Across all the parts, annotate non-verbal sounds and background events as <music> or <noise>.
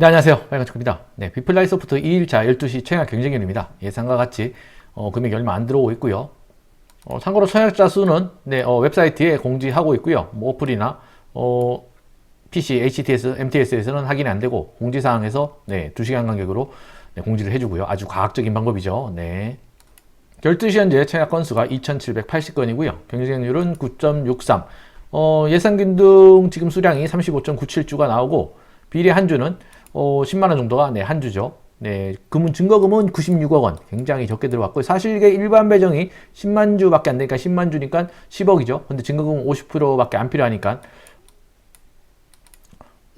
네, 안녕하세요. 빨간초입니다. 네, 비플라이 소프트 2일차 12시 청약 경쟁률입니다. 예상과 같이 어, 금액이 얼마 안 들어오고 있고요. 어, 참고로 청약자 수는 네, 어, 웹사이트에 공지하고 있고요. 뭐 어플이나 어, PC, HTS, MTS에서는 확인이 안 되고 공지사항에서 네, 2시간 간격으로 네, 공지를 해주고요. 아주 과학적인 방법이죠. 네. 12시 현재 청약 건수가 2,780건이고요. 경쟁률은 9.63. 어, 예상 균등 지금 수량이 35.97주가 나오고 비례 한 주는 어, 10만 원 정도가 네, 한 주죠. 네, 금은 증거금은 96억 원. 굉장히 적게 들어갔고요. 사실 이게 일반 배정이 10만 주밖에 안 되니까 10만 주니까 10억이죠. 근데 증거금은 50%밖에 안 필요하니까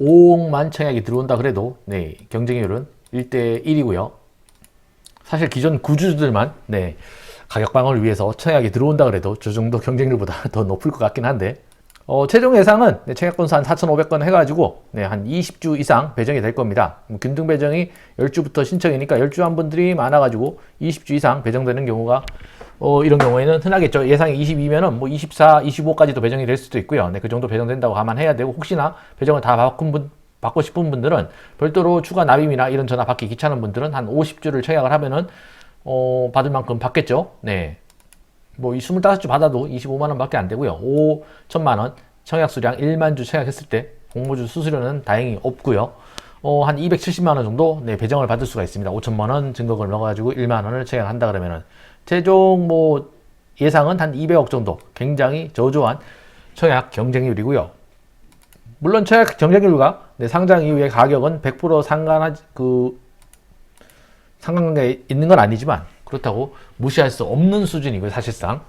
5억만 청약이 들어온다 그래도 네, 경쟁률은 1대 1이고요. 사실 기존 구주들만 네, 가격 방어를 위해서 청약이 들어온다 그래도 저 정도 경쟁률보다 <laughs> 더 높을 것 같긴 한데 어, 최종 예상은 네, 청약 건수 한 4,500건 해가지고 네, 한 20주 이상 배정이 될 겁니다. 음, 균등 배정이 10주부터 신청이니까 10주 한 분들이 많아가지고 20주 이상 배정되는 경우가 어, 이런 경우에는 흔하겠죠. 예상이 22면은 뭐 24, 25까지도 배정이 될 수도 있고요. 네, 그 정도 배정된다고 감안해야 되고 혹시나 배정을 다 바꾼 분, 받고 싶은 분들은 별도로 추가 납입이나 이런 전화 받기 귀찮은 분들은 한 50주를 청약을 하면은 어, 받을 만큼 받겠죠. 네. 뭐, 이 25주 받아도 25만원 밖에 안 되고요. 5천만원 청약 수량 1만 주 청약했을 때 공모주 수수료는 다행히 없고요. 어, 한 270만원 정도 네, 배정을 받을 수가 있습니다. 5천만원 증거금을 넣어가지고 1만원을 청약한다 그러면은 최종 뭐 예상은 한 200억 정도 굉장히 저조한 청약 경쟁률이고요. 물론 청약 경쟁률과 네, 상장 이후의 가격은 100% 상관하지 그 상관관계에 있는 건 아니지만 그렇다고 무시할 수 없는 수준이고요 사실상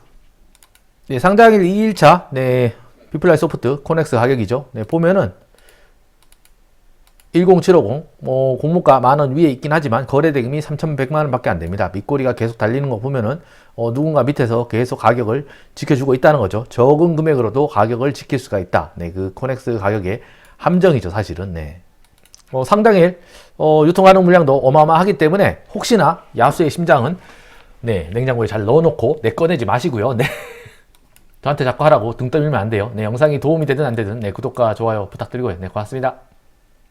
네, 상장일 2일차 네, 비플라이 소프트 코넥스 가격이죠 네, 보면은 10750 뭐 공모가 만 원 위에 있긴 하지만 거래대금이 3,100만 원 밖에 안 됩니다. 밑꼬리가 계속 달리는 거 보면은 어, 누군가 밑에서 계속 가격을 지켜주고 있다는 거죠. 적은 금액으로도 가격을 지킬 수가 있다. 네, 그 코넥스 가격의 함정이죠, 사실은. 네. 어, 상당일 어, 유통하는 물량도 어마어마하기 때문에 혹시나 야수의 심장은 네, 냉장고에 잘 넣어놓고 내 꺼내지 마시고요. 네. 저한테 자꾸 하라고 등 떠밀면 안 돼요. 네, 영상이 도움이 되든 안 되든 네, 구독과 좋아요 부탁드리고요. 네, 고맙습니다.